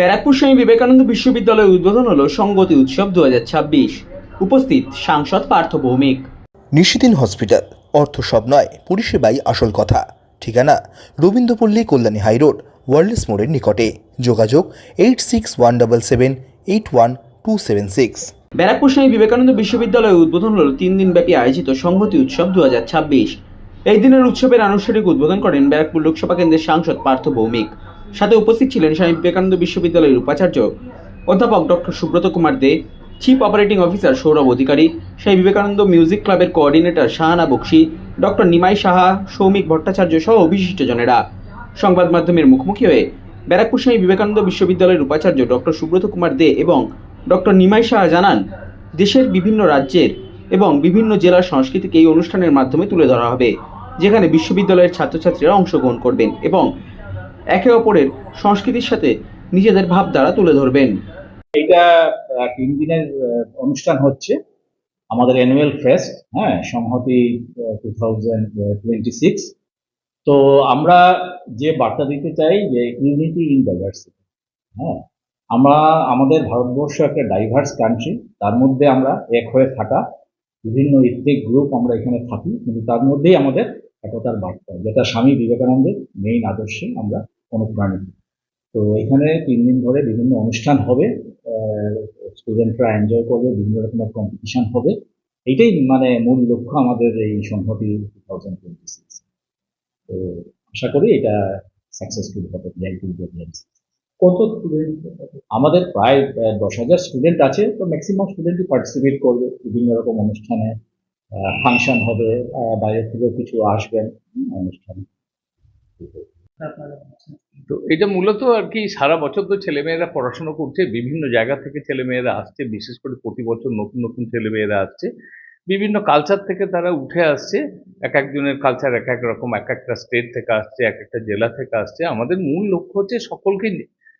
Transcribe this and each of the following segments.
ব্যারাকপুর স্বামী বিবেকানন্দ বিশ্ববিদ্যালয়ে উদ্বোধন হলো সংগতি উৎসব দুহাজার ছাব্বিশ। উপস্থিত সাংসদ পার্থ ভৌমিক। নিশিদিন হসপিটাল অর্থ সব নয় পরিষেবাই আসল কথা। ঠিকানা রবীন্দ্রপল্লী কল্যাণী হাইরোড ওয়ার্ল্ডস মোড়ের নিকটে। যোগাযোগ eight six one double seven eight one two seven six. Barrackpore Swami Vivekananda বিশ্ববিদ্যালয়ে উদ্বোধন হলো তিন দিনব্যাপী আয়োজিত সংহতি উৎসব দুই হাজার ছাব্বিশ। এই দিনের উৎসবের আনুষ্ঠানিক উদ্বোধন করেন ব্যারাকপুর লোকসভা কেন্দ্রের সাংসদ পার্থ ভৌমিক। সাথে উপস্থিত ছিলেন স্বামী বিবেকানন্দ বিশ্ববিদ্যালয়ের উপাচার্য অধ্যাপক doctor Subrata Kumar De chief operating officer Sourav Adhikari, Swami Vivekananda music ক্লাবের কোঅর্ডিনেটর শাহানা বক্সি, ডক্টর নিমাই সাহা, সৌমিক ভট্টাচার্য সহ বিশিষ্টজনেরা সংবাদ মাধ্যমের মুখোমুখি হয়ে ব্যারাকপুর স্বামী বিবেকানন্দ বিশ্ববিদ্যালয়ের উপাচার্য ডক্টর সুব্রত কুমার দে এবং ডক্টর নিমাই সাহা জানান, দেশের বিভিন্ন রাজ্যের এবং বিভিন্ন জেলার সংস্কৃতিকে এই অনুষ্ঠানের মাধ্যমে তুলে ধরা হবে, যেখানে বিশ্ববিদ্যালয়ের ছাত্রছাত্রীরা অংশগ্রহণ করবেন এবং একে অপরের সংস্কৃতির সাথে নিজেদের ভাবধারা তুলে ধরবেন। এটা তিন দিনের অনুষ্ঠান হচ্ছে, আমাদের অ্যানুয়াল ফেস্ট হ্যাঁ সংহতি টু থাউজেন্ড টোয়েন্টি সিক্স তো আমরা যে বার্তা দিতে চাই যে ইউনিটি ইন ডাইভার্সিটি হ্যাঁ আমরা, আমাদের ভারতবর্ষ একটা ডাইভার্স কান্ট্রি তার মধ্যে আমরা এক হয়ে থাকা, বিভিন্ন ইথনিক গ্রুপ আমরা এখানে থাকি, কিন্তু তার মধ্যেই আমাদের একতার বার্তা, যেটা স্বামী বিবেকানন্দের মেইন আদর্শে আমরা অনুপ্রাণিত তো এখানে তিন দিন ধরে বিভিন্ন অনুষ্ঠান হবে স্টুডেন্টরা এনজয় করবে, বিভিন্ন রকমের কম্পিটিশন হবে। এইটাই মানে মূল লক্ষ্য আমাদের এই সংহতি টু থাউজেন্ড টোয়েন্টি সিক্স তো আশা করি এটা সাকসেসফুল হবে কত স্টুডেন্ট আমাদের প্রায় দশ হাজার স্টুডেন্ট আছে, তো ম্যাক্সিমাম স্টুডেন্টই পার্টিসিপেট করবে বিভিন্ন রকম অনুষ্ঠানে। ফাংশন হবে বাইরে থেকেও কিছু আসবেন অনুষ্ঠানে। তো এটা মূলত আর কি সারা বছর তো ছেলেমেয়েরা পড়াশোনা করছে, বিভিন্ন জায়গা থেকে ছেলেমেয়েরা আসছে, বিশেষ করে প্রতি বছর নতুন নতুন ছেলেমেয়েরা আসছে। বিভিন্ন কালচার থেকে তারা উঠে আসছে, এক একজনের কালচার এক এক রকম, এক একটা স্টেট থেকে আসছে, এক একটা জেলা থেকে আসছে। আমাদের মূল লক্ষ্য হচ্ছে সকলকে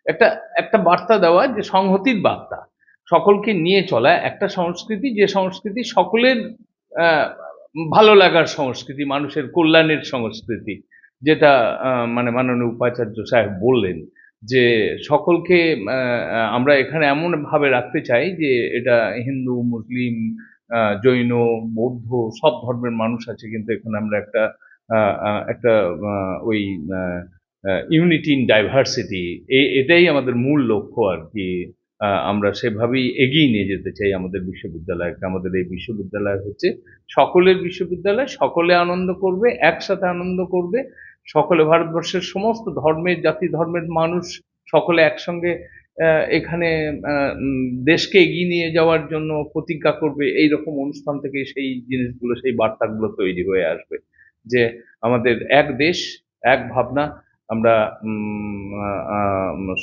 একটা একটা বার্তা দেওয়া যে সংহতির বার্তা। সকলকে নিয়ে চলা, একটা সংস্কৃতি, যে সংস্কৃতি সকলের ভালো লাগার সংস্কৃতি, মানুষের কল্যাণের সংস্কৃতি। যেটা মানে মাননীয় উপাচার্য সাহেব বললেন যে সকলকে আমরা এখানে এমন ভাবে রাখতে চাই যে এটা হিন্দু, মুসলিম জৈন, বৌদ্ধ সব ধর্মের মানুষ আছে কিন্তু এখানে আমরা একটা একটা ওই ইউনিটি ইন ডাইভার্সিটি এটাই আমাদের মূল লক্ষ্য আর কি আমরা সেভাবেই এগিয়ে নিয়ে যেতে চাই আমাদের বিশ্ববিদ্যালয়কে আমাদের এই বিশ্ববিদ্যালয় হচ্ছে সকলের বিশ্ববিদ্যালয়, সকলে আনন্দ করবে, একসাথে আনন্দ করবে সকলে ভারতবর্ষের সমস্ত ধর্মের, জাতি ধর্মের মানুষ সকলে একসঙ্গে এখানে দেশকে এগিয়ে নিয়ে যাওয়ার জন্য প্রতিজ্ঞা করবে এই রকম অনুষ্ঠান থেকে সেই জিনিসগুলো, সেই বার্তাগুলো তৈরি হয়ে আসবে যে আমাদের এক দেশ, এক ভাবনা, আমরা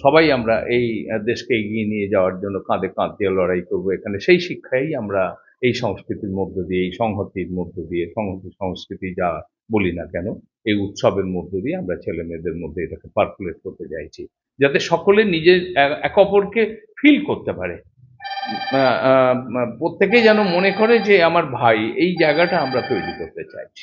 সবাই আমরা এই দেশকে এগিয়ে নিয়ে যাওয়ার জন্য কাঁধে কাঁধ দিয়ে লড়াই করব এখানে। সেই শিক্ষাই আমরা এই সংস্কৃতির মধ্য দিয়ে, এই সংহতির মধ্য দিয়ে, সংহতি, সংস্কৃতি যা বলি না কেন এই উৎসবের মধ্য দিয়ে আমরা ছেলে মেয়েদের মধ্যে এটাকে পার্কুলেট করতে চাইছি যাতে সকলে নিজের এক- অপরকে ফিল করতে পারে। আহ, আহ, প্রত্যেকে যেন মনে করে যে আমার ভাই এই জায়গাটা আমরা তৈরি করতে চাইছি।